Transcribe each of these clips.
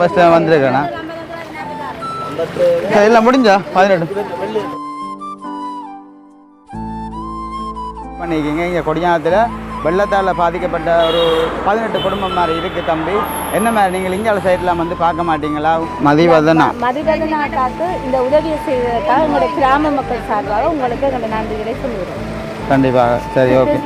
First வந்திருக்கேண்ணா சரி இல்லை முடிஞ்சா? பதினெட்டு. பண்ணிக்கிங்க இங்கே கொடியானத்தில் வெள்ளத்தால் பாதிக்கப்பட்ட ஒரு பதினெட்டு குடும்பம் மாதிரி இருக்குது தம்பி. என்ன மாதிரி? நீங்கள் இங்கே சைட்லாம் வந்து பார்க்க மாட்டீங்களா? மதிவதனா? மதிவதனாக்காக்கு இந்த உதவியை செய்வதற்காக உங்களுடைய கிராம மக்கள் சார்பாக உங்களுக்கு எங்களுடைய நன்றிகளை சொல்லுகிறோம் கண்டிப்பாக சரி ஓகே.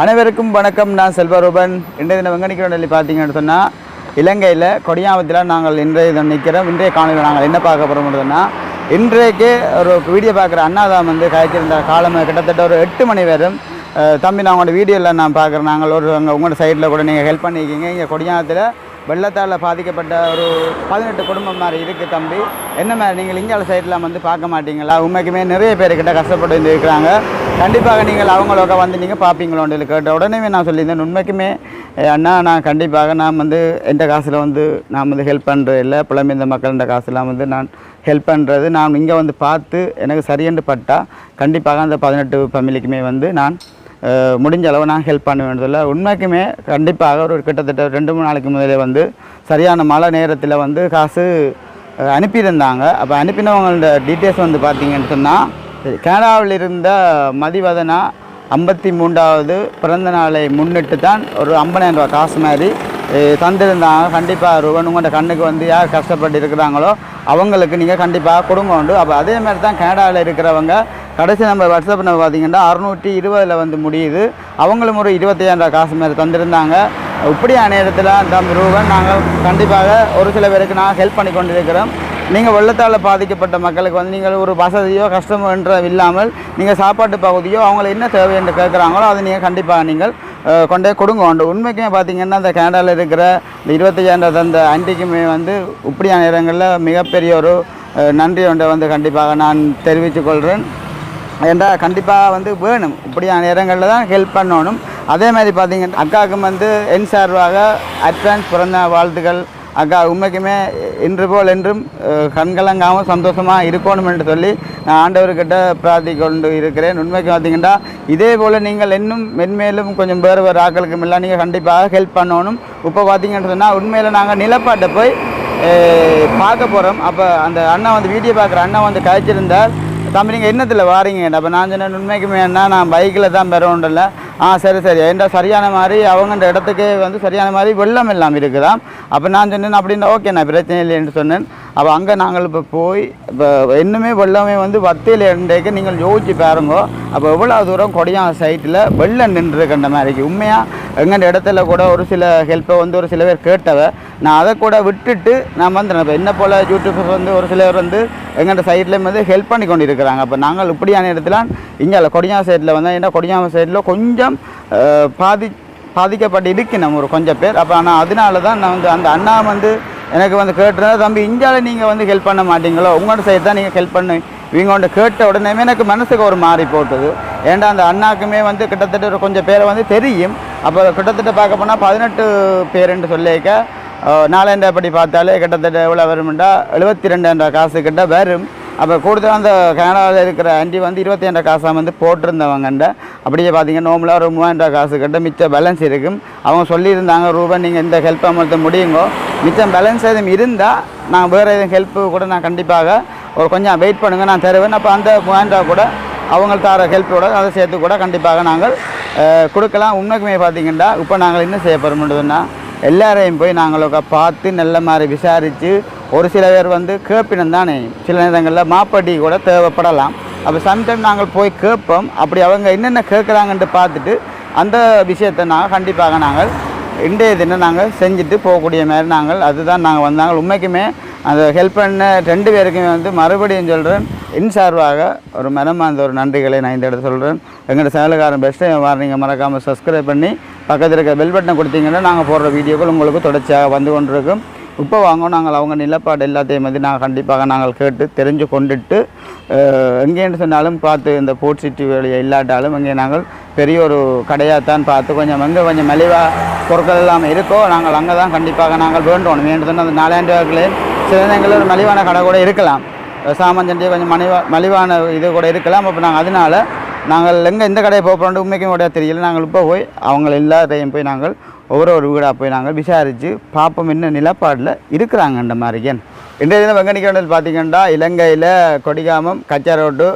அனைவருக்கும் வணக்கம். நான் செல்வரூபன். இன்றைய தினம் எங்கே நிற்கிறோம் பார்த்தீங்கன்னு சொன்னால் இலங்கையில் கொடியாமத்தில் நாங்கள் இன்றைய தினம் நிற்கிறோம் இன்றைய காலையில் நாங்கள் என்ன பார்க்க போகிறோம் சொன்னால் இன்றைக்கு ஒரு வீடியோ பார்க்குற அண்ணாதான் வந்து காய்ச்சிருந்த காலம் கிட்டத்தட்ட ஒரு எட்டு மணி வரும். தம்பி நான் உங்களோட வீடியோவில் நான் பார்க்குறேன். நாங்கள் ஒரு அங்கே உங்களோட சைடில் கூட நீங்கள் ஹெல்ப் பண்ணியிருக்கீங்க. இங்கே கொடியாமத்தில் வெள்ளத்தால் பாதிக்கப்பட்ட ஒரு பதினெட்டு குடும்பம் மாதிரி இருக்குது தம்பி. என்ன மாதிரி? நீங்கள் இந்தியாவில் சைட்லாம் வந்து பார்க்க மாட்டீங்களா? உண்மைக்குமே நிறைய பேர்கிட்ட கஷ்டப்பட்டு வந்து இருக்கிறாங்க. கண்டிப்பாக நீங்கள் அவங்களோட வந்து நீங்கள் பார்ப்பீங்களோன்னு சொல்லி கேட்ட உடனே நான் சொல்லியிருந்தேன் உண்மைக்குமே அண்ணா நான் கண்டிப்பாக நான் வந்து எந்த காசில் வந்து நான் வந்து ஹெல்ப் பண்ணுறது இல்லை. புலம்பெயர்ந்த மக்கள்கிட்ட காசுலாம் வந்து நான் ஹெல்ப் பண்ணுறது நான் இங்கே வந்து பார்த்து எனக்கு சரியென்று பட்டா கண்டிப்பாக அந்த பதினெட்டு ஃபேமிலிக்குமே வந்து நான் முடிஞ்ச அளவு நான் ஹெல்ப் பண்ண வேண்டியதில்லை உண்மைக்குமே கண்டிப்பாக ஒரு கிட்டத்தட்ட ரெண்டு மூணு நாளைக்கு முதலே வந்து சரியான மழை நேரத்தில் வந்து காசு அனுப்பியிருந்தாங்க. அப்போ அனுப்பினவங்களோட டீட்டெயில்ஸ் வந்து பார்த்தீங்கன்னு சொன்னால் கனடாவில் இருந்த மதிவதனா ஐம்பத்தி மூன்றாவது பிறந்த நாளை முன்னிட்டு தான் ஒரு ஐம்பதாயிரம் ரூபா காசு மாதிரி தந்திருந்தாங்க. கண்டிப்பாக ரூபன் உங்களோட கண்ணுக்கு வந்து யார் கஷ்டப்பட்டு இருக்கிறாங்களோ அவங்களுக்கு நீங்கள் கண்டிப்பாக கொடுங்க உண்டு. அப்போ அதே மாதிரி தான் கனடாவில் இருக்கிறவங்க கடைசி நம்ம வாட்ஸ்அப் நம்ம பார்த்தீங்கன்னா அறுநூற்றி இருபதில் வந்து முடியுது. அவங்களும் ஒரு இருபத்தையாயிரம் ரூபா காசு மாதிரி தந்திருந்தாங்க. இப்படியான நேரத்தில் அந்த ரூபன் நாங்கள் கண்டிப்பாக ஒரு சில பேருக்கு நான் ஹெல்ப் பண்ணி கொண்டிருக்கிறோம். நீங்கள் வெள்ளத்தால் பாதிக்கப்பட்ட மக்களுக்கு வந்து நீங்கள் ஒரு வசதியோ கஷ்டமோ என்ற இல்லாமல் நீங்கள் சாப்பாட்டு பகுதியோ அவங்கள என்ன தேவை என்று கேட்குறாங்களோ அதை நீங்கள் கண்டிப்பாக நீங்கள் கொண்டே கொடுங்க. உண்டு உண்மைக்குமே பார்த்தீங்கன்னா அந்த கனடாவில் இருக்கிற இந்த இருபத்தையாயிரம் அந்த அண்டிக்குமே வந்து இப்படியான இடங்களில் மிகப்பெரிய ஒரு நன்றி ஒன்றை வந்து கண்டிப்பாக நான் தெரிவித்துக்கொள்கிறேன் கொள்கிறேன் கண்டிப்பாக வந்து வேணும். இப்படியான இடங்களில் தான் ஹெல்ப் பண்ணணும். அதே மாதிரி பார்த்தீங்கன்னா அக்காவுக்கும் வந்து என் சார்பாக அட்வான்ஸ் பிறந்த வாழ்த்துக்கள். அக்கா உண்மைக்குமே இன்று போல் என்றும் கண்கலங்காமல் சந்தோஷமாக இருக்கணும் என்று சொல்லி நான் ஆண்டவர்கிட்ட பிரார்த்தி கொண்டு இருக்கிறேன். உண்மைக்கு பார்த்தீங்கன்னா இதே போல் நீங்கள் இன்னும் மென்மேலும் கொஞ்சம் வேறு வேறு ஆக்களுக்கும் எல்லாம் நீங்கள் கண்டிப்பாக ஹெல்ப் பண்ணணும். இப்போ பார்த்தீங்கன்னு சொன்னால் உண்மையில் நாங்கள் நிலப்பாட்டை போய் பார்க்க போகிறோம் அப்போ அந்த அண்ணா வந்து வீடியோ பார்க்குற அண்ணா வந்து கழிச்சிருந்தார் தம்பி நீங்கள் என்னத்தில் வாரீங்க? அப்போ நான் சொன்னேன் உண்மைக்குமே என்ன நான் பைக்கில் தான் பெறவுண்டில்ல ஆ சரி சரி. என்ற சரியான மாதிரி அவங்கன்ற இடத்துக்கு வந்து சரியான மாதிரி வெள்ளம் இல்லாமல் இருக்குதான் அப்போ நான் சொன்னேன் அப்படின்னா ஓகே நான் பிரச்சனை இல்லைன்னு சொன்னேன். அப்போ அங்கே நாங்கள் இப்போ போய் இப்போ இன்னுமே வெள்ளமே வந்து வத்தையில் இருந்தேக்கு நீங்கள் யோசிச்சு பாருங்க. அப்போ எவ்வளோ தூரம் கொடியான் சைட்டில் வெள்ளம் நின்றுருக்கின்ற மாதிரி உண்மையாக எங்கெண்ட இடத்துல கூட ஒரு சில ஹெல்ப்பை வந்து ஒரு சில பேர் கேட்டவை நான் அதை கூட விட்டுட்டு நான் வந்து இப்போ என்ன போல் யூடியூபர்ஸ் வந்து ஒரு சிலர் வந்து எங்கள்கிட்ட சைட்லேயும் வந்து ஹெல்ப் பண்ணி கொண்டு இருக்கிறாங்க அப்போ நாங்கள் இப்படியான இடத்துல இங்கே கொடியான் சைடில் வந்து ஏன்னா கொடியாம சைடில் கொஞ்சம் பாதி பாதிக்கப்பட்டு இருக்கணும் ஒரு கொஞ்சம் பேர். அப்போ ஆனால் அதனால தான் நான் வந்து அந்த அண்ணா வந்து எனக்கு வந்து கேட்டுருந்தா தம்பி இந்தியாவில் நீங்கள் வந்து ஹெல்ப் பண்ண மாட்டீங்களோ? உங்களோட சைடு தான் நீங்கள் ஹெல்ப் பண்ணு இவங்க கேட்ட உடனே எனக்கு மனசுக்கு ஒரு மாறி போட்டுது. ஏன்டா அந்த அண்ணாக்குமே வந்து கிட்டத்தட்ட ஒரு கொஞ்சம் பேரை வந்து தெரியும். அப்போ கிட்டத்தட்ட பார்க்க போனால் பதினெட்டு பேருன்னு சொல்லியிருக்க. நாலாயிரம் அப்படி பார்த்தாலே கிட்டத்தட்ட எவ்வளோ வரும்டா? எழுபத்தி ரெண்டாயிரம் காசு கிட்ட வரும். அப்போ கூடுதலாக அந்த கனடாவில் இருக்கிற ஆண்டி வந்து இருபத்தி ரெண்டு காசாக வந்து போட்டிருந்தவங்கண்ட. அப்படியே பார்த்தீங்கன்னா நோம்பலாக ஒரு மூவாயிரம் ரூபா காசு கிட்ட மிச்ச பேலன்ஸ் இருக்கும். அவங்க சொல்லியிருந்தாங்க ரூபா நீங்கள் இந்த ஹெல்ப் அமௌண்ட்டை முடியுங்கோ. மிச்சம் பேலன்ஸ் எதுவும் இருந்தால் நான் வேறு எதுவும் ஹெல்ப்பு கூட நான் கண்டிப்பாக ஒரு கொஞ்சம் வெயிட் பண்ணுங்கள் நான் தருவேன். அப்போ அந்த மூவாயிரம் ரூபா கூட அவங்க தர ஹெல்ப்போட அதை சேர்த்து கூட கண்டிப்பாக நாங்கள் கொடுக்கலாம். உண்மைக்குமே பார்த்தீங்கன்னா இப்போ நாங்கள் என்ன செய்ய போகிறோம்ன்றதுன்னா எல்லாரையும் போய் நாங்கள் பார்த்து நல்ல மாதிரி விசாரித்து ஒரு சில பேர் வந்து கேட்பினம் தானே? சில நேரங்களில் மாப்பட்டி கூட தேவைப்படலாம். அப்போ சம்டைம் நாங்கள் போய் கேட்போம். அப்படி அவங்க என்னென்ன கேட்குறாங்கன்ட்டு பார்த்துட்டு அந்த விஷயத்தை நாங்கள் கண்டிப்பாக நாங்கள் இன்றைய தினம் நாங்கள் செஞ்சுட்டு போகக்கூடிய மாதிரி நாங்கள் அதுதான் நாங்கள் வந்தாங்க உண்மைக்குமே அந்த ஹெல்ப் பண்ண ரெண்டு பேருக்குமே வந்து மறுபடியும் சொல்கிறேன் என் சார்பாக ஒரு மனமார்ந்த ஒரு நன்றிகளை நான் இந்த இடத்துல சொல்கிறேன் எங்களோட சேலக்காரன் பெஸ்ட்டு வார நீங்கள் மறக்காமல் சப்ஸ்கிரைப் பண்ணி பக்கத்தில் இருக்க பெல் பட்டனை கொடுத்தீங்கன்னா நாங்கள் போடுற வீடியோக்கள் உங்களுக்கு தொடர்ச்சியாக வந்து கொண்டிருக்கும். இப்போ வாங்க நாங்கள் அவங்க நிலப்பாடு எல்லாத்தையும் வந்து நாங்கள் கண்டிப்பாக நாங்கள் கேட்டு தெரிஞ்சு கொண்டுட்டு எங்கேன்னு சொன்னாலும் பார்த்து இந்த போர்ட் சிட்டி வழியை இல்லாட்டாலும் இங்கே நாங்கள் பெரிய ஒரு கடையாக தான் பார்த்து கொஞ்சம் எங்கே கொஞ்சம் மலிவாக பொருட்கள் எல்லாம் இருக்கோ நாங்கள் அங்கே தான் கண்டிப்பாக நாங்கள் வேண்டணும். வேண்டும் சொன்னால் அந்த நாலாயிரம் ரூபாய்க்குள்ளே சில நேரங்களில் ஒரு மலிவான கடை கூட இருக்கலாம். சாமஞ்சண்டி கொஞ்சம் மலிவா மலிவான இது கூட இருக்கலாம். அப்போ நாங்கள் அதனால நாங்கள் எங்கே எந்த கடையை போக உண்மைக்கும் கூட தெரியல. நாங்கள் இப்போ போய் அவங்க எல்லாத்தையும் போய் நாங்கள் ஒவ்வொரு ஒரு வீடாக போய் நாங்கள் விசாரித்து பார்ப்போம் என்ன நிலப்பாடில் இருக்கிறாங்கன்ற மாதிரி ஏன்? இன்றைய தினம் வெங்கனிக்கண்டல் பார்த்தீங்கன்னா இலங்கையில் கொடிகாமம் கச்சா ரோட்டு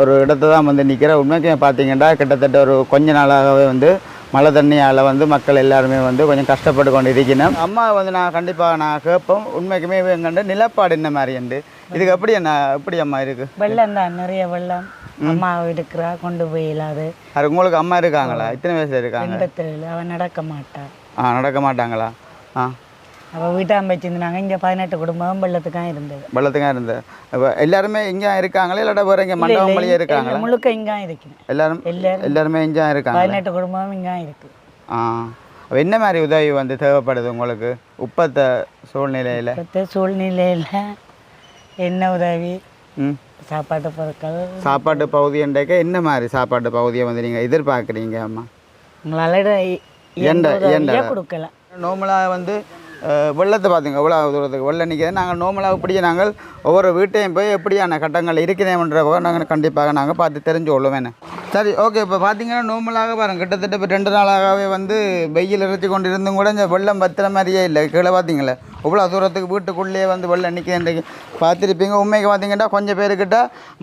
ஒரு இடத்த தான் வந்து நிற்கிற உண்மைக்கு பார்த்தீங்கன்னா கிட்டத்தட்ட ஒரு கொஞ்ச நாளாகவே வந்து மழை தண்ணியால் வந்து மக்கள் எல்லாருமே வந்து கொஞ்சம் கஷ்டப்பட்டு கொண்டு இருக்கணும் அம்மா வந்து நான் கண்டிப்பாக நான் கேட்போம். உண்மைக்குமே எங்கண்டு நிலப்பாடு என்ன மாதிரி உண்டு இதுக்கு எப்படி என்ன எப்படி அம்மா இருக்குது வெள்ளம் தான் நிறைய வெள்ளம். அம்மா இருக்கிறா கொண்டு போய் இல்லாது. அது உங்களுக்கு அம்மா இருக்காங்களா? இத்தனை வயசுல இருக்காங்க? எண்பத்தேழு. அவன் நடக்க மாட்டா. ஆ நடக்க மாட்டாங்களா? ஆ. அவள் வீட்டாம் வச்சிருந்தாங்க இங்கே பதினெட்டு குடும்பம் வெள்ளத்துக்காக இருந்தது. வெள்ளத்துக்காக இருந்த இப்போ எல்லாருமே இங்கே இருக்காங்களா? இல்லாட்டா வேறு இங்கே மண்டபம் வழியே இருக்காங்களா? முழுக்க இங்கே இருக்கணும் எல்லாரும் எல்லாரும் இங்கே இருக்காங்க பதினெட்டு குடும்பம் இங்கே இருக்கு. ஆ. என்ன மாதிரி உதவி வந்து தேவைப்படுது உங்களுக்கு? உப்பத்த சூழ்நிலையில்? இப்போத்த சூழ்நிலையில் என்ன உதவி? ம். சாப்பாட்டு பொருட்கள். சாப்பாட்டு பகுதி என்றைக்க என்ன மாதிரி சாப்பாட்டு பகுதியை வந்து நீங்கள் எதிர்பார்க்குறீங்க அம்மா? உங்களால் கொடுக்கல. நார்மலாக வந்து வெள்ளத்தை பார்த்துங்க எவ்வளோ தூரத்துக்கு. வெள்ளம் நிற்கிறது நாங்கள் நார்மலாக இப்படியே நாங்கள் ஒவ்வொரு வீட்டையும் போய் எப்படியான கட்டங்கள் இருக்கிறேன்ற நாங்கள் கண்டிப்பாக நாங்கள் பார்த்து தெரிஞ்சு கொள்ளுவேன். சரி ஓகே இப்போ பார்த்தீங்கன்னா நார்மலாக பாருங்க. கிட்டத்தட்ட இப்போ ரெண்டு நாளாகவே வந்து வெயில் இறைச்சி கொண்டு இருந்தும் கூட இந்த வெள்ளம் பத்துற மாதிரியே இல்லை. கீழே பார்த்தீங்களே இவ்வளோ தூரத்துக்கு வீட்டுக்குள்ளேயே வந்து வெள்ளம் நிற்கிறேன் பார்த்துருப்பீங்க. உண்மைக்கு பார்த்தீங்கன்னா கொஞ்சம் பேருக்கிட்ட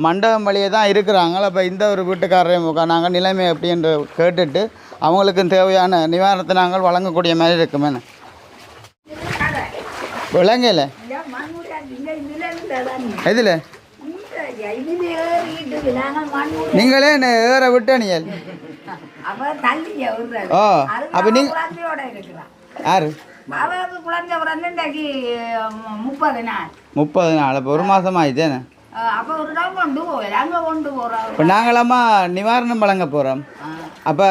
மண்டபம் வழியே தான் இருக்கிறாங்க. அப்போ இந்த ஒரு வீட்டுக்காரரையும் நாங்கள் நிலைமை அப்படின்ற கேட்டுட்டு அவங்களுக்கு தேவையான நிவாரணத்தை நாங்கள் வழங்கக்கூடிய மாதிரி இருக்குமேன்னு. விளங்கல. எதில்? நீங்களே என்ன ஏற விட்டணியல் ஓ அப்போ நீங்கள் யார்? முப்பது நாள். முப்பது நாள் அப்போ ஒரு மாதம் போறோம் இப்போ நாங்களாம்மா நிவாரணம் வழங்க போகிறோம் அப்போ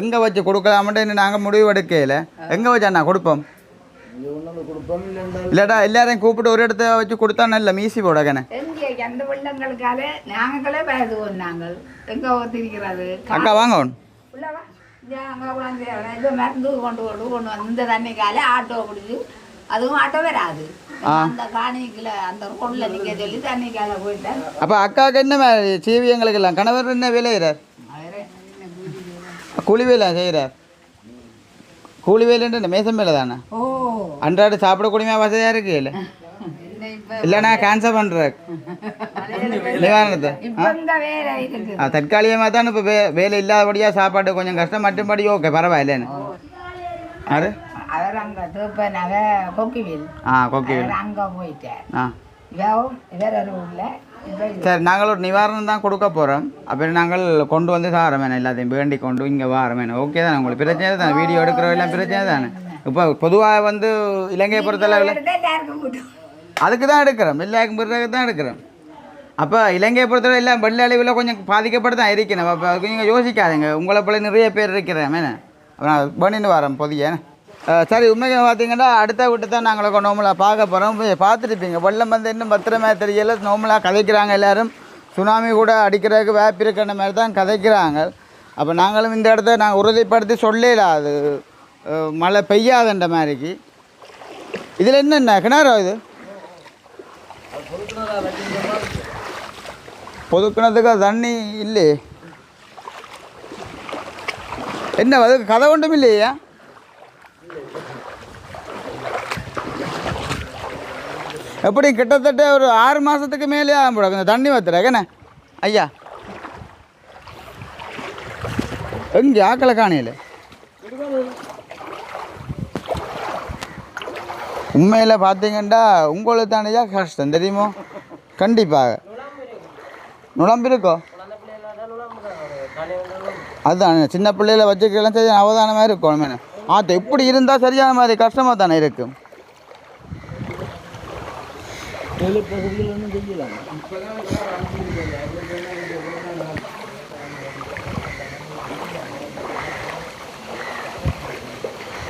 எங்கே வச்சு கொடுக்கலாமட்டு இன்னும் நாங்கள் முடிவு எடுக்கையில் எங்கே வச்சு அண்ணா கொடுப்போம்? இல்லைடா எல்லாரையும் கூப்பிட்டு ஒரு இடத்த வச்சு கொடுத்தா நல்ல மீசி போடக்கண்ணே எங்க எந்த வெள்ளங்களுக்கால நாங்களே பேசுவோம் நாங்கள் எங்க ஒத்திருக்கிறது அக்கா வாங்க இது மருந்து கொண்டு கொண்டு கொண்டு வந்து இந்த தண்ணிக்கால ஆட்டோ பிடிச்சி அதுவும் ஆட்டோ வராது அந்த காணிக்குள்ள அந்த ரோட்ல நிக்க சொல்லி தண்ணிக்கால போயிட்டேன் அப்போ அக்காவுக்கு என்ன சீவியங்களுக்கு எல்லாம் கணவர் என்ன வேலை செய்கிறார் கூலி வேலை செய்கிறார் கூலி வேலைன்ற மேசம் வேலை தானே ஓ. அன்றாட சாப்பிடக்கூடிய வசதியாக இருக்கு இல்லை? இல்லைண்ணா கேன்சல் பண்ணுறேன் நிவாரணத்தை தற்காலிகமாக தான் இப்போ வே வேலை இல்லாதபடியாக சாப்பாடு கொஞ்சம் கஷ்டம் மற்றும்படி ஓகே பரவாயில்லைன்னு யாரு? அவர் அங்க தூப்பன் அவ கொக்கிவில். ஆ அவர் அங்க போயிட்டார். ஆ. இவவும் இவர் ஊர்ல சரி நாங்கள் ஒரு நிவாரணம் தான் கொடுக்க போகிறோம் அப்புறம் நாங்கள் கொண்டு வந்து சாரமேன எல்லாத்தையும் வேண்டி கொண்டு இங்கே வாரமேன ஓகே தானே உங்களுக்கு? பிரச்சனை தானே? வீடியோ எடுக்கிறவெல்லாம் பிரச்சனை தானே? இப்போ பொதுவாக வந்து இலங்கையை பொறுத்தளவில் அதுக்கு தான் எடுக்கிறோம். எல்லாருக்கும் பிறகு தான் எடுக்கிறோம். அப்போ இலங்கையை பொறுத்தவரை எல்லாம் வெள்ள அளவில் கொஞ்சம் பாதிக்கப்பட்டு தான் இருக்கணும். அப்போ அதுக்கு நீங்கள் யோசிக்காதீங்க. உங்களை போல நிறைய பேர் இருக்கிறேன் மேனே நான் பண்ணிட்டு வரேன் பொதிய சரி உண்மையை பார்த்தீங்கன்னா அடுத்த விட்டு தான் நாங்கள் நோமலாக பார்க்க போகிறோம் பார்த்துருப்பீங்க. வெள்ளம் வந்து இன்னும் பத்திரமே தெரியல. நோமலாக கதைக்கிறாங்க எல்லோரும். சுனாமி கூட அடிக்கிறதுக்கு வேப்பிருக்கிற மாதிரி தான் கதைக்கிறாங்க. அப்போ நாங்களும் இந்த இடத்த நாங்கள் உறுதிப்படுத்தி சொல்லல அது மழை பெய்யாதன்ற மாதிரிக்கு. இதில் என்னென்ன? கிணறு இது? பொதுக்கிணத்துக்கு தண்ணி இல்லையே. என்ன அதுக்கு கதை ஒன்றும் இல்லையா? எப்படி கிட்டத்தட்ட ஒரு ஆறு மாதத்துக்கு மேலே ஆகும் போல. தண்ணி வத்துறேன் ஐயா. எங்கே ஆக்களை காணையில்? உண்மையில் பார்த்தீங்கன்னா உங்களுக்கு தானேயா கஷ்டம் தெரியுமோ? கண்டிப்பாக. நுழம்பு இருக்கோ? அதுதான். சின்ன பிள்ளையில வச்சுக்கலாம் சரி அவதானமாக இருக்கும். மேடம் ஆத்த இப்படி இருந்தால் சரியான மாதிரி கஷ்டமாக தானே இருக்கும்.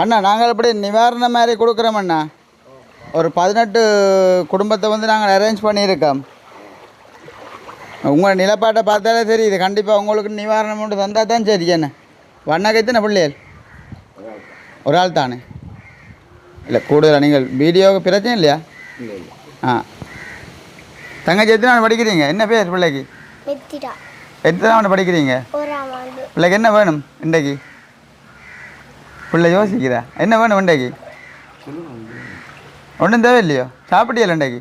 அண்ணா நாங்கள் இப்படி நிவாரணம் மாதிரி கொடுக்குறோம் அண்ணா. ஒரு பதினெட்டு குடும்பத்தை வந்து நாங்கள் அரேஞ்ச் பண்ணியிருக்கோம். உங்கள் நிலப்பாட்டை பார்த்தாலே தெரியுது. கண்டிப்பாக உங்களுக்கு நிவாரணம் ஒன்று தந்தால் தான் சரி என்ன? வண்ணாக்கு எத்தனை பிள்ளைகள்? ஒரு ஆள் தானே? இல்லை கூடுதலாக நீங்கள் வீடியோவுக்கு பிரச்சனை இல்லையா? ஆ. தங்கச்சி எத்தனை நாள் படிக்கிறீங்க? என்ன பேர் பிள்ளைக்கு? எத்தனை ஆண்டு படிக்கிறீங்க? பிள்ளைக்கு என்ன வேணும் இன்றைக்கு? பிள்ளை யோசிக்கிறா. என்ன வேணும் இன்றைக்கு? ஒன்றும் தேவையில்லையோ? சாப்பிட்டியல இன்றைக்கு?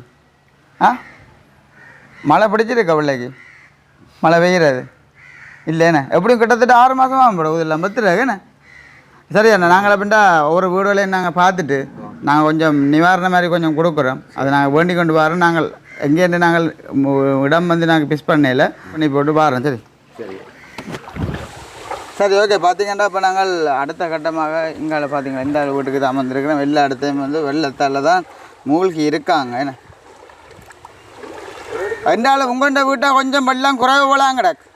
ஆ? மழை பிடிச்சிருக்கா பிள்ளைக்கு? மழை பெய்கிறது இல்லைண்ணே எப்படியும் கிட்டத்தட்ட ஆறு மாதமாக போடும் இதில் பத்துருக்கேண்ணே சரி அண்ணா நாங்கள் அப்படின்டா ஒவ்வொரு வீடுகளையும் நாங்கள் பார்த்துட்டு நாங்கள் கொஞ்சம் நிவாரணம் மாதிரி கொஞ்சம் கொடுக்குறோம். அதை நாங்கள் வேண்டி கொண்டு வரோம் நாங்கள் எங்கேருந்து நாங்கள் இடம் வந்து நாங்கள் பிஸ் பண்ணல. பண்ணி போட்டு பாரோம் சரி. சரி. ஓகே பார்த்தீங்கன்னா இப்போ நாங்கள் அடுத்த கட்டமாக இங்கால பார்த்தீங்கன்னா இந்த வீட்டுக்கு தான் வந்திருக்கிறோம். எல்லா இடத்தையும் வந்து வெள்ளத்தால் தான் மூழ்கி இருக்காங்க. என்ன? என்னால உங்கள்கிட்ட வீட்டை கொஞ்சம் வெள்ளம் குறைவு போலாம் கிடக்கு.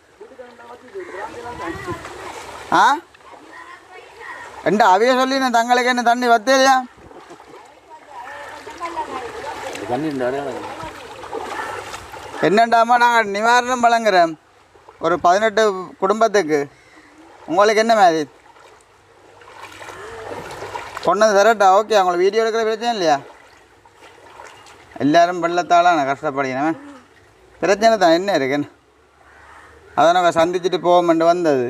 ஆ? எந்த அவைய சொல்லி நான் தங்களுக்கு என்ன தண்ணி வத்தையிலையா என்னண்டாமா நாங்கள் நிவாரணம் வழங்குகிறோம் ஒரு பதினெட்டு குடும்பத்துக்கு. உங்களுக்கு என்ன மாதிரி? கொண்டது தரட்டா ஓகே அவங்களுக்கு வீடியோ எடுக்கிற பிரச்சனை இல்லையா? எல்லாரும் நான் கஷ்டப்படுகிறேன் பிரச்சனை தான் என்ன இருக்குன்னு. அதை நாங்கள் சந்திச்சுட்டு போவோம்ட்டு வந்தது.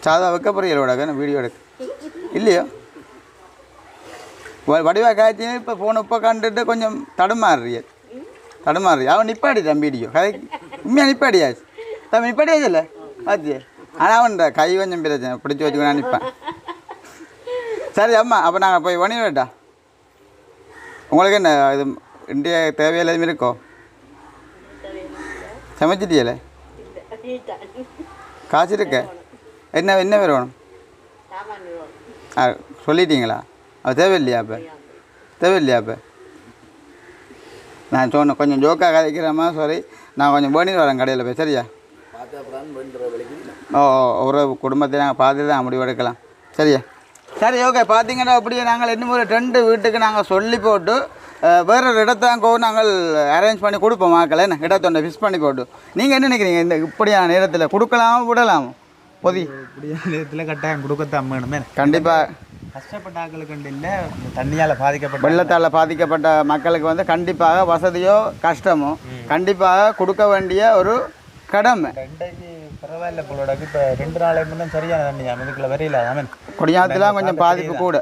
சாதா வைக்க புரியலோட வீடியோ எடுக்க? இல்லையோ? வடிவா காய்ச்சின்னு இப்போ ஃபோன் இப்போ கண்டுட்டு கொஞ்சம் தடுமாறுறியது தடுமாறு அவன் நிப்பாடி தம்பி வீடியோ கதை உண்மையாக நிப்பாடியாச்சு தம்பி நிப்பாடியாச்சு இல்லை ஆச்சு ஆனால் அவன் கை கொஞ்சம் பிரச்சனை. பிடிச்சி வச்சுக்கோ நான் நிற்பேன் சரி அம்மா அப்போ நாங்கள் போய் வணி வேட்டா உங்களுக்கு என்ன இது இந்திய தேவையில்லாத இருக்கோ? சமைச்சிட்டியல? காசு இருக்க? என்ன என்ன பேர் வேணும்? ஆ சொல்லிட்டீங்களா? அது தேவையில்லையா அப்போ? தேவையில்லையா அப்போ? நான் சொன்னேன் கொஞ்சம் ஜோக்காக கதைக்கிறேம்மா சாரி நான் கொஞ்சம் வேணி வரேன் கடையில் போய் சரியா? ஓ ஒரு குடும்பத்தை நாங்கள் பார்த்துட்டு தான் முடிவு எடுக்கலாம். சரியா? சரி ஓகே பார்த்தீங்கன்னா அப்படியே நாங்கள் இன்னும் ஒரு ரெண்டு வீட்டுக்கு நாங்கள் சொல்லி போட்டு வேற ஒரு இடத்தாங்கோ நாங்கள் அரேஞ்ச் பண்ணி கொடுப்போம் மாக்களை என்ன? இடத்தொண்டை ஃபிக்ஸ் பண்ணி போட்டு. நீங்கள் என்ன நினைக்கிறீங்க? இந்த இப்படியான நேரத்தில் கொடுக்கலாமா விடலாமா? பொதி. இப்படியான நேரத்தில் கட்டாயம் கொடுக்கத்தான் வேணுமே. கண்டிப்பாக கஷ்டப்பட்ட இல்லை தண்ணியால் பாதிக்கப்பட்ட வெள்ளத்தால் பாதிக்கப்பட்ட மக்களுக்கு வந்து கண்டிப்பாக வசதியோ கஷ்டமோ கண்டிப்பாக கொடுக்க வேண்டிய ஒரு கடமை. ரெண்டைக்கு பரவாயில்ல போலோட இப்போ ரெண்டு நாளைக்கு முன்னே சரியான தண்ணி இதுக்குள்ள வரையில. ஆமன். கொடியாத்துல கொஞ்சம் பாதிப்பு கூட.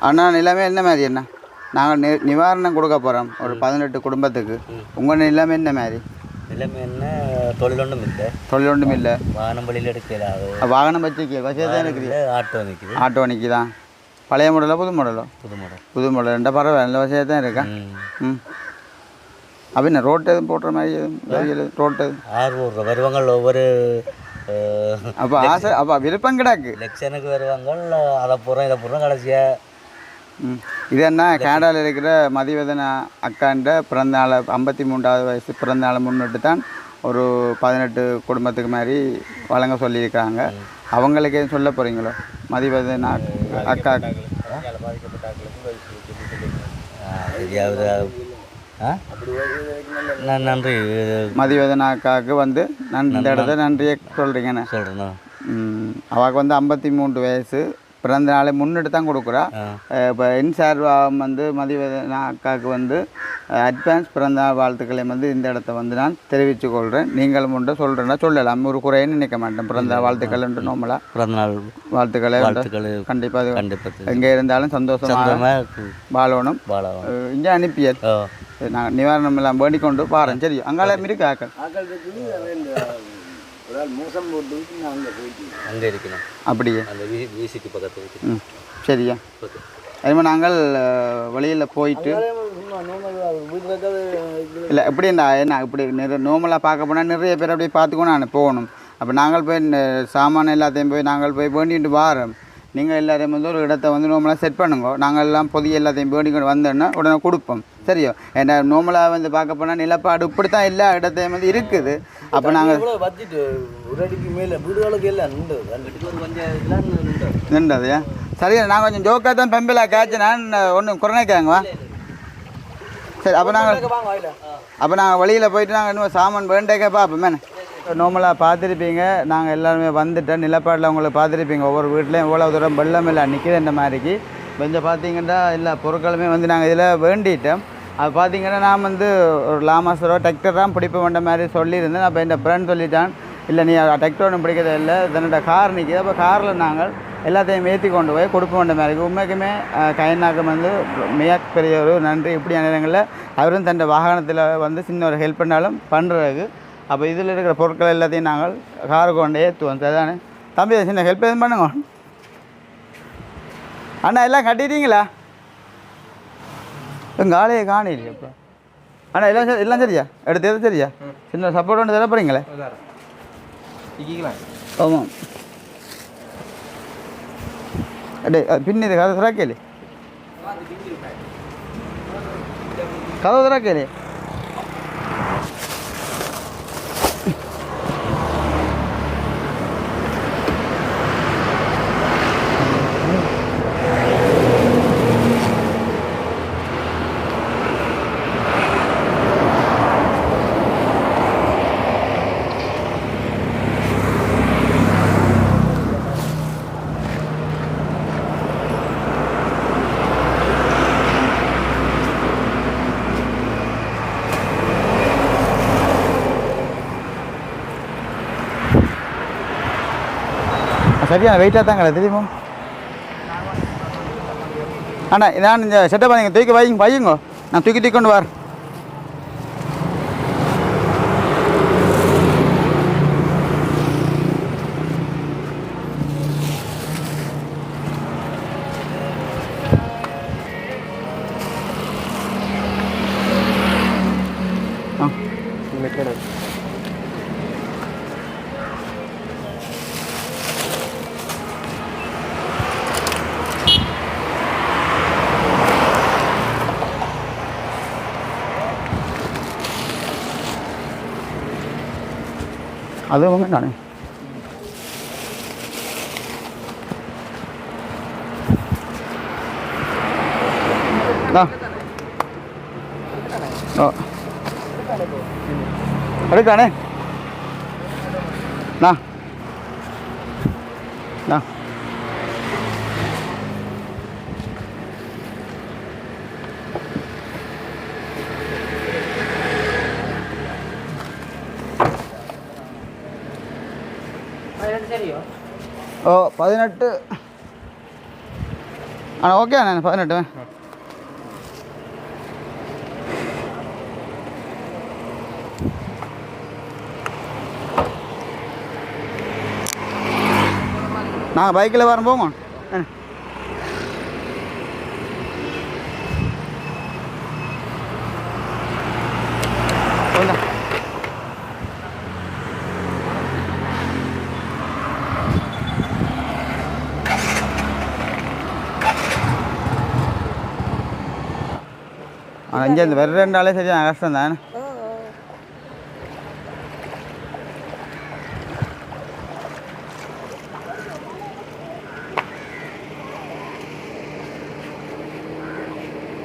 அண்ணா நிலைமை என்ன மாதிரி அண்ணா? நாங்கள் நி நிவாரணம் கொடுக்க போகிறோம் ஒரு பதினெட்டு குடும்பத்துக்கு. உங்கள் நிலைமை என்ன மாதிரி? நிலைமை என்ன? தொழில் ஒன்றும் இல்லை. தொழில் ஒன்றும் இல்லை. வாகனம் வழியில் எடுக்கலாது வாகனம் வச்சுக்க வசதி தான் இருக்குது ஆட்டோ நிற்குது ஆட்டோ நிற்கிதான் பழைய மாடலோ புது மாடலோ புது மாடல் புது மாடல் ரெண்டா பரவாயில்ல நல்ல வசதியாக தான் இருக்கா? ம். அப்போ என்ன ரோட்டு எதுவும் போடுற மாதிரி எதுவும் ரோட்டு ஆர்வூர் வருவாங்க ஒவ்வொரு அப்போ ஆசை அப்போ விருப்பம் கிடக்கு. எலெக்ஷனுக்கு வருவாங்க அதை போகிறோம் இதை போடுறோம் கடைசியாக இது என்ன? கனடாவில் இருக்கிற மதிவதன அக்காண்ட பிறந்த நாளை ஐம்பத்தி மூன்றாவது வயசு பிறந்த நாளை முன்னிட்டு தான் ஒரு பதினெட்டு குடும்பத்துக்கு மாதிரி வழங்க சொல்லியிருக்காங்க. அவங்களுக்கு சொல்ல போகிறீங்களோ மதிவதன அக்கா. நன்றி. மதிவதன அக்காவுக்கு வந்து நன் இந்த இடத்த நன்றியை சொல்கிறீங்கண்ணே சொல்கிறேண்ணா ம், அவளுக்கு வந்து ஐம்பத்தி மூன்று வயசு. பிறந்த நாளை முன்னிட்டு தான் கொடுக்குறா. ஆ. இப்போ என் சார்பாக வந்து மதிவதன அக்காவுக்கு வந்து அட்வான்ஸ் பிறந்த நாள் வாழ்த்துக்களை வந்து இந்த இடத்த வந்து நான் தெரிவித்துக் கொள்கிறேன் நீங்களும் உண்டு சொல்கிறேன்னா சொல்லலாம். ஒரு குறைன்னு நினைக்க மாட்டேன். பிறந்த நாள் வாழ்த்துக்கள் என்று பிறந்தநாள் வாழ்த்துக்களை வந்து வாழ்த்துக்கள் கண்டிப்பாக அது கண்டிப்பாக எங்கே இருந்தாலும் சந்தோஷமாக வாழணும். இங்கே அனுப்பியல் நாங்கள் நிவாரணம் எல்லாம் வேண்டிக் கொண்டு பாருங்க சரி அங்கால இருக்கு ஆக்கள் அங்கே இருக்கணும். அப்படியே? அந்த வீ வீசிக்கு பக்கத்தில் ம் சரியா? அதுமாதிரி நாங்கள் வெளியில் போயிட்டு இல்லை எப்படி என்ன என்ன இப்படி நிறைய நோமலாக பார்க்க போனால் நிறைய பேர் அப்படியே பார்த்துக்கணும் நான் போகணும். அப்போ நாங்கள் போய் இந்த சாமான் எல்லாத்தையும் போய் நாங்கள் போய் வேண்டிட்டு வாரோம். நீங்கள் எல்லாரையும் வந்து ஒரு இடத்த வந்து நோமலாக செட் பண்ணுங்க. நாங்கள் எல்லாம் பொதிய எல்லாத்தையும் வேண்டிக்கிட்டு வந்தோன்னா உடனே கொடுப்போம். சரியோ? ஏன்னா நோமலாக வந்து பார்க்க போனால் நிலப்பாடு இப்படி தான் எல்லா இடத்தையும் வந்து இருக்குது. அப்போ நாங்கள் பட்ஜெட் ஒரு அடிக்கு மேலே வீடுகளுக்கு எல்லாம் நின்று ஒரு பஞ்சாயத்துலாம் நின்று நின்றதையா சரியா நான் கொஞ்சம் ஜோக்காக தான் பெம்பிலா கேட்சேன் நான் ஒன்றும் குறைக்காங்க வா. சரி அப்போ நாங்கள் அப்போ நாங்கள் வெளியில் போயிட்டு நாங்கள் இன்னும் சாமான் வேண்டேக்க பார்ப்போம் மேனே நார்மலாக பார்த்துருப்பீங்க. நாங்கள் எல்லாருமே வந்துட்டோம். நிலப்பாடில் உங்களை பார்த்துருப்பீங்க. ஒவ்வொரு வீட்லேயும் எவ்வளோ தூரம் வெள்ளம் இல்லை நிற்கிது இந்த மாதிரிக்கு. கொஞ்சம் பார்த்தீங்கன்னா எல்லா பொருட்களுமே வந்து நாங்கள் இதில் வேண்டிட்டோம். அது பார்த்தீங்கன்னா நான் வந்து ஒரு லாமாசரோ டிராக்டர் தான் பிடிப்போம்ன்ற மாதிரி சொல்லியிருந்தேன். அப்போ என் ஃப்ரெண்ட் சொல்லிட்டான் இல்லை நீ டிராக்டர் ஒன்றும் பிடிக்கிறதே இல்லை. தன்னோட கார் நிற்கிது அப்போ காரில் நாங்கள் எல்லாத்தையும் ஏற்றி கொண்டு போய் கொடுப்போன்ற மாதிரி. உண்மைக்குமே அஹ், கைநாக்கம் வந்து மிக ஒரு நன்றி. இப்படியான நேரங்களில் அவரும் தன் வாகனத்தில் வந்து சின்ன ஒரு ஹெல்ப் பண்ணாலும் பண்ணுறதுக்கு அப்போ இதில் இருக்கிற பொருட்கள் எல்லாத்தையும் நாங்கள் காருக்கு கொண்டு ஏற்றுவோம் சரிதானே தம்பி சின்ன ஹெல்ப் எதுவும் பண்ணுங்க. அண்ணா எல்லாம் கட்டிட்டீங்களா? எங்கள் ஆளையே காணில்லையே இப்போ அண்ணா எல்லாம் சரி எல்லாம் சரியா? எடுத்து எது சரியா? சின்ன சப்போர்ட் ஒன்று தர போகிறீங்களே ஆமாம் அடே அது பின்னிது கதை திறக்கலே கதை திறக்கலே சரியான வெயிட்டாக தான் கடை தெரியுமா? அண்ணா நான் இந்த செட்டை நீங்கள் தூக்கி வைங்க வையுங்க. நான் தூக்கி தூக்கி கொண்டு வரேன் അത് അങ്ങനെയാണ് എടുക്കാണേ. ആ ആ ஓ பதினெட்டு. ஆ ஓகே அண்ணா பதினெட்டு நாங்கள் பைக்கில் வரோம் போங்க ஆ. போங்க. இந்த வெற ரெண்டு நாளே சரியான கஷ்டம் தானே.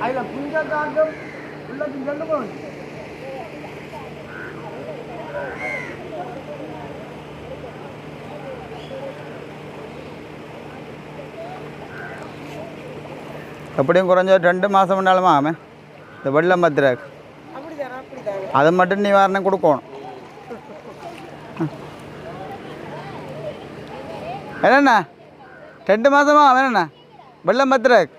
அதில் தாக்கம் உள்ளத்துக்கு சென்று போகணும். எப்படியும் குறைஞ்ச ரெண்டு மாதம் முன்னாலுமா ஆமாம் இந்த வெள்ளம் அதை மட்டும் நிவாரணம் கொடுக்கணும்? என்னண்ணா? ரெண்டு மாதமா வேணண்ணா வெள்ளம் பத்திராக்கு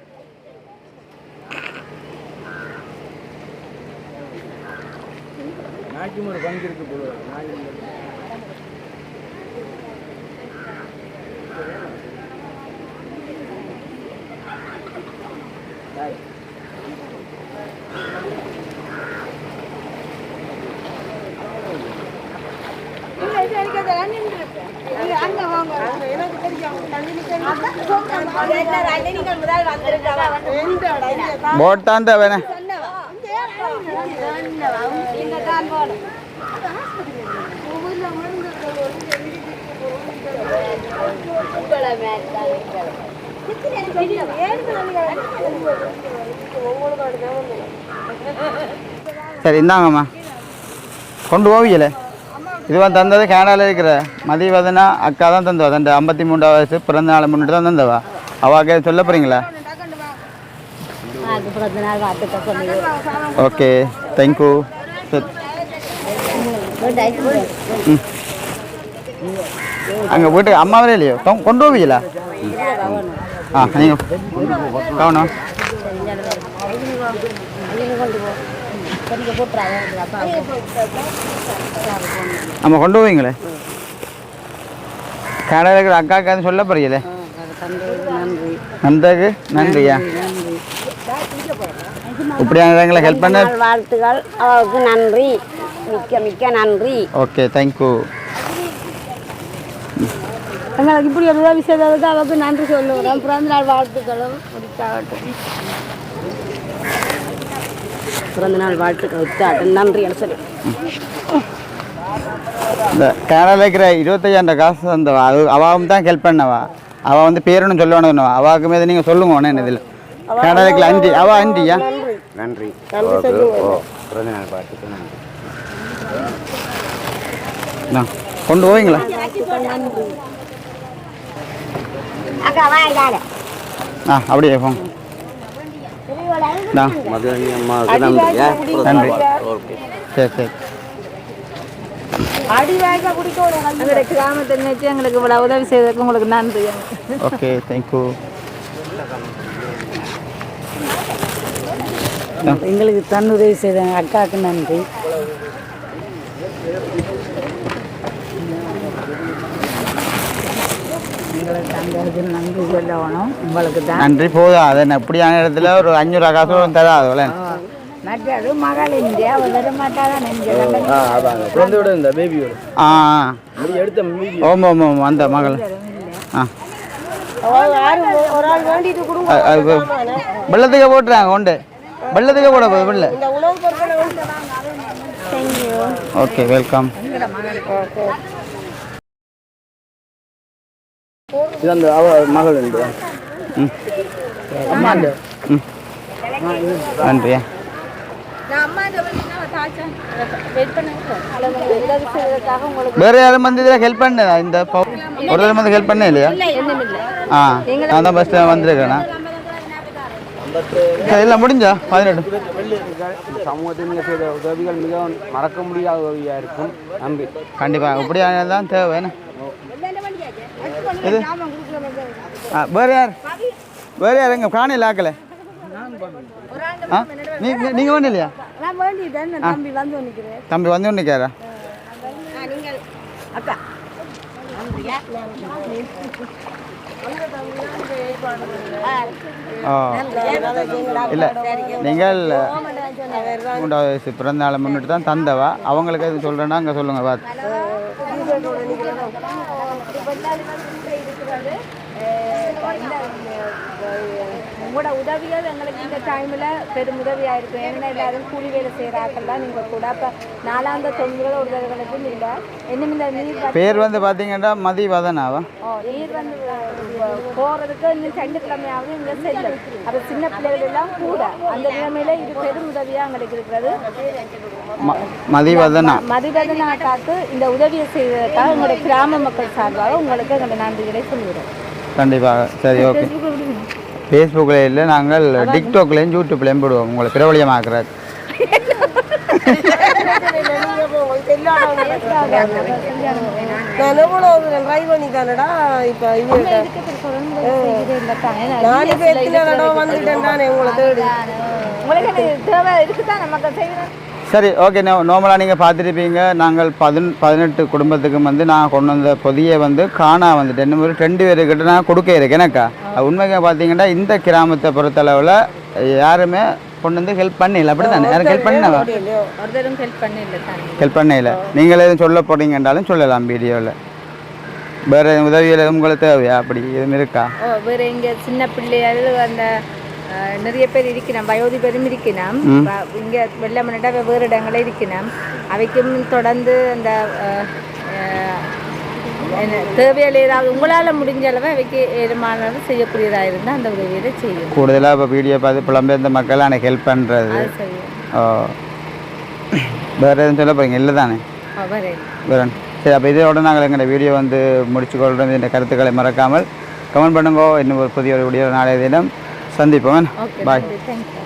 போட்டான் வேணே சரி இந்தாங்கம்மா. கொண்டு போவீங்களே? இது வந்து தந்தது கனடாவில் இருக்கிற மதிவதனா அக்கா தான் தந்தவா தந்த ஐம்பத்தி மூன்றாவது வயசு பிறந்த நாளை முன்னிட்டு தான் தந்தவா அவாக்கே சொல்ல போகிறீங்களா ஓகே தேங்க்யூ அங்கே வீட்டுக்கு அம்மாவே இல்லையோ கொண்டு போவீங்களா ஆ நீங்கள் கவனம் நம்ம கொண்டு போவீங்களே? கடையில் இருக்கிற அக்காவுக்கு அது சொல்ல போறீங்களே? நன்றி நன்றியா? இப்படியான ஹெல்ப் பண்ண வாழ்த்துக்கள். அவருக்கு நன்றி. மிக்க மிக்க நன்றி. ஓகே தேங்க்யூ எங்களுக்கு இப்படி ஒரு உதவி செய்ததுக்கு அவருக்கு நன்றி சொல்லுகிறோம். பிறந்த நாள் வாழ்த்துக்களும் முடிச்சாகட்டும் பிறந்த நாள் வாழ்த்துக்கள் நன்றி சொல்லி இந்த கனடாவில் இருக்கிற இருபத்தையாயிரம் காசு தந்தவா அது அவாவும் தான் ஹெல்ப் பண்ணவா? அவள் வந்து பேரணும் சொல்லணும் அவாவுக்கு மீது நீங்கள் சொல்லுங்க ஒன்று இதில். கனடாவில் இருக்கிற அண்டி அவ அண்டியா? நன்றி. கொண்டு போவீங்களா? ஆ அப்படியே போங்க. நன்றி. சரி சரி. எங்களுடைய கிராமத்தை நினைச்சு எங்களுக்கு இவ்வளவு உதவி செய்ததுக்கு உங்களுக்கு நன்றி. ஓகே தேங்க்யூ எங்களுக்கு தன்னுதவி செய்த அக்காவுக்கு நன்றி. நன்றி சொல்லணும். உங்களுக்கு தான். நன்றி போதும். அது என்ன இப்படியான இடத்துல ஒரு அஞ்சூறு காசு தராது மற்றது மகள் இந்தியா வர மாட்டாதான் குழந்தை விட இந்த பேபியோட ஆ எடுத்த மீதி. ஓம் ஓம் அந்த மகள். ஆ. வெள்ளத்துக்கு போட்டுறாங்க உண்டு வெள்ளத்துக்கு போட போகுது வெள்ள. ஓகே வெல்கம் இது அந்த அவ மகள் உண்டு ம். ம். நன்றியா. வேற யாரும் வந்து இதில் ஹெல்ப் பண்ண இந்த ஒரு தடவை வந்து ஹெல்ப் பண்ண இல்லையா ஆ நான் தான் ஃபஸ்ட்டு வந்திருக்கேண்ணா சரி எல்லாம் முடிஞ்சா? பதினெட்டு. சமூகத்தில் நீங்கள் செய்த உதவிகள் மிகவும் மறக்க முடியாத உதவியாக இருக்கும். நன்றி கண்டிப்பாக இப்படியான தான் தேவை. என்ன? இது? ஆ வேறு யார்? வேறு யார்? எங்க காணையில் ஆக்கல ஆ? நீ நீ- நீங்க ஒன்றும் இல்லையா தம்பி வந்து நிற்காரா ஓ இல்லை நீங்கள் மூன்றாவது வயசு பிறந்த நாளை முன்னிட்டு தான் தந்தவா? அவங்களுக்கு எது சொல்கிறேன்னா அங்கே சொல்லுங்கள் பார்த்து உங்களோட உதவிகள் எங்களுக்கு இந்த டைமில் பெரும் உதவியாக இருக்கும் ஏன்னா எல்லாரும் கூலி வேலை செய்கிறாக்கெல்லாம் நீங்கள் கூட. அப்போ நாலாந்த தொழில்கள் ஒரு தடவைகளுக்கும் இல்லை. இன்னும் இந்த நீர் பேர் வந்து பார்த்தீங்கன்னா மதிவதனாவா? ஓ, நீர் வந்து போகிறதுக்கு இன்னும் ரெண்டு கிழமையாவது இங்கே செல்லும் அப்போ சின்ன பிள்ளைகள் எல்லாம் கூட அந்த நிலைமையில இது பெரும் உதவியாக எங்களுக்கு இருக்கிறது. ம மதிவதனா? மதிவதனாக்காக்கு இந்த உதவியை செய்வதற்காக எங்களுடைய கிராம மக்கள் சார்பாக உங்களுக்கு எங்களுடைய நன்றிகளை சொல்கிறோம் கண்டிப்பாக சரி ஓகே. ஃபேஸ்புக்கில் இல்லை நாங்கள் டிக்டாக்லேயும் யூடியூப்லேயும் போடுவோம். உங்களை பிரபலியமாக்குறாரு நான் எவ்வளோ ட்ரை இப்போ எத்தனை தடவை வந்துட்டேன் தானே உங்களை தேடி. உங்களுக்கு தேவை? இருக்குதான் நமக்கு செய்யணும். சரி ஓகே நோ நார்மலாக நீங்கள் பார்த்துருப்பீங்க. நாங்கள் பதின் பதினெட்டு குடும்பத்துக்கு வந்து நான் கொண்டு வந்த பொதியை வந்து காணா வந்துட்டு என்ன ஒரு ரெண்டு பேருக்கிட்ட நான் கொடுக்க இருக்கேன். எனக்கா? அது பார்த்தீங்கன்னா இந்த கிராமத்தை பொறுத்தளவில் யாருமே கொண்டு வந்து ஹெல்ப் பண்ணல. அப்படி தானே யாரும் ஹெல்ப் பண்ணவா ஹெல்ப் பண்ண இல்லை பண்ணல. நீங்கள் எதுவும் சொல்ல போறீங்கன்றாலும் சொல்லலாம் வீடியோவில் வேறு உதவியில் உங்களுக்கு தேவையா? அப்படி எதுவும் இருக்கா? வேறு இங்கே சின்ன பிள்ளைகள் அந்த நிறைய பேர் இருக்கிறோம் வயோதி பேரும் இருக்கிறோம் வ- இங்க வெள்ளமனட்டா வெவ்வேறு இடங்களில் இருக்கிறோம் அவைக்கும் தொடர்ந்து அந்த தேவையில் ஏதாவது உங்களால் முடிஞ்ச அளவு அவைக்கு ஏழுமானது செய்யக்கூடியதாக இருந்தால் அந்த உதவியை செய்யும். கூடுதலாக இப்போ வீடியோ பார்த்து புலம்பெயர்ந்த மக்கள் எனக்கு ஹெல்ப் பண்ணுறது ஓ. வேறு எதுவும் சொல்ல போறீங்க? இல்லை தானே? வரேன் வரேன் சரி அப்போ இதோட நாங்கள் எங்களோட வீடியோ வந்து முடிச்சுக்கொள்கிறோம் இந்த கருத்துக்களை மறக்காமல் கமெண்ட் பண்ணுங்க. இன்னும் ஒரு புதிய ஒரு வீடியோ நாளைய தினம். சந்திப்போம் ஓகே பாய் நன்றி தேங்க்யூ